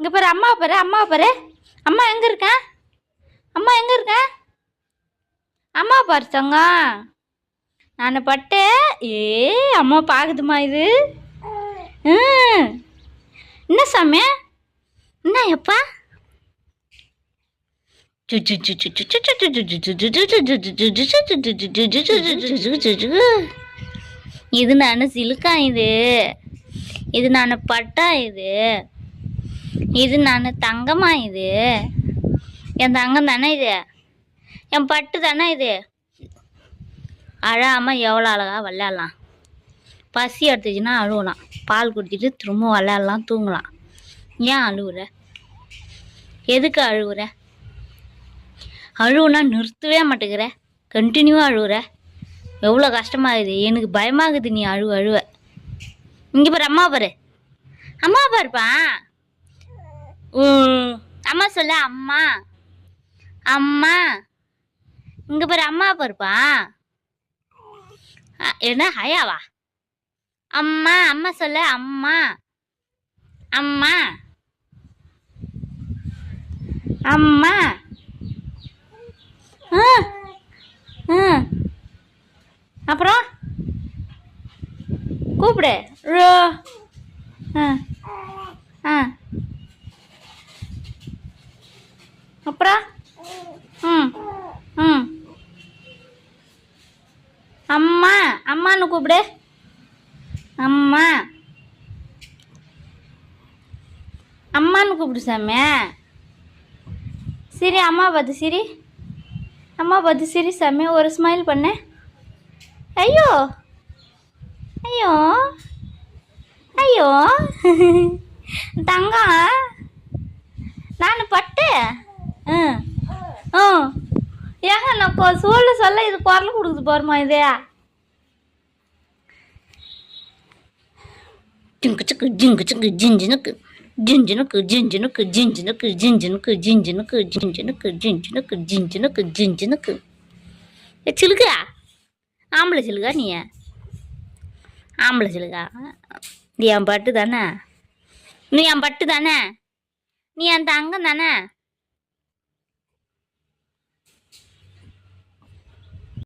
இங்கே பாரு அம்மா பாரு அம்மா பாரு. அம்மா எங்கே இருக்கேன் அம்மா எங்கே இருக்கேன் அம்மா பாரு தங்கம் நான் பட்டு ஏ அம்மா பார்க்குதுமா இது? ம். என்ன சாமி? என்ன எப்பா? இது நான் சிலுக்கா இது? இது நான் பட்டா இது? இது நான் தங்கமா இது. என் தங்கம் தானே இது? என் பட்டு தானே இது? அழாமல் எவ்வளோ அழகாக விளையாடலாம். பசி எடுத்துச்சுன்னா அழுவலாம். பால் குடிச்சிட்டு திரும்ப விளையாடலாம் தூங்கலாம். ஏன் அழுவுற? எதுக்கு அழுவுற? அழுவுனா நிறுத்தவே மாட்டேங்கிற. கண்டினியூவாக அழுவுற. எவ்வளோ கஷ்டமாகுது எனக்கு பயமாகுது நீ அழுவ அழுவ. இங்கே பாரு அம்மா பாரு. அம்மா பாருப்பா. அம்மா சொல்ல அம்மா. அம்மா. இங்கே பாரு அம்மா பாருப்பா என்ன ஹயாவா? அம்மா அம்மா சொல்ல அம்மா. அம்மா. அம்மா. அப்புறம்? கூப்பிடு. ரோ. ஆ அப்புறம் ம் ம். அம்மா அம்மான்னு கூப்பிடு. அம்மா. அம்மான்னு கூப்பிடு சாமி. சரி அம்மா பார்த்து சிரி. அம்மா பார்த்து சிரி சாமி ஒரு ஸ்மைல் பண்ணு. ஐயோ. ஐயோ. ஐயோ. தங்கம். நான் பட்டு. ம் ஏங்க நான் இப்போ சொல்ல சொல்ல இது குரல் கொடுக்குது பாருமா இது. ஜிங்குச்சுக்கு ஜிங்குச்சுக்கு ஜிஞ்சினுக்கு ஜிஞ்சினுக்கு ஜிஞ்சினுக்கு ஜிஞ்சினுக்கு ஜிஞ்சினுக்கு ஜிஞ்சினுக்கு ஜிஞ்சினுக்கு ஜிஞ்சினுக்கு ஜிஞ்சினுக்கு ஜிஞ்சினுக்கு. ஏ சிலுக்கா ஆம்பளை சிலுக்கா நீ. ஆம்பளை சிலுக்கா நீ என் பட்டு தானே? நீ என் பட்டு தானே? நீ என் தங்கம் தானே?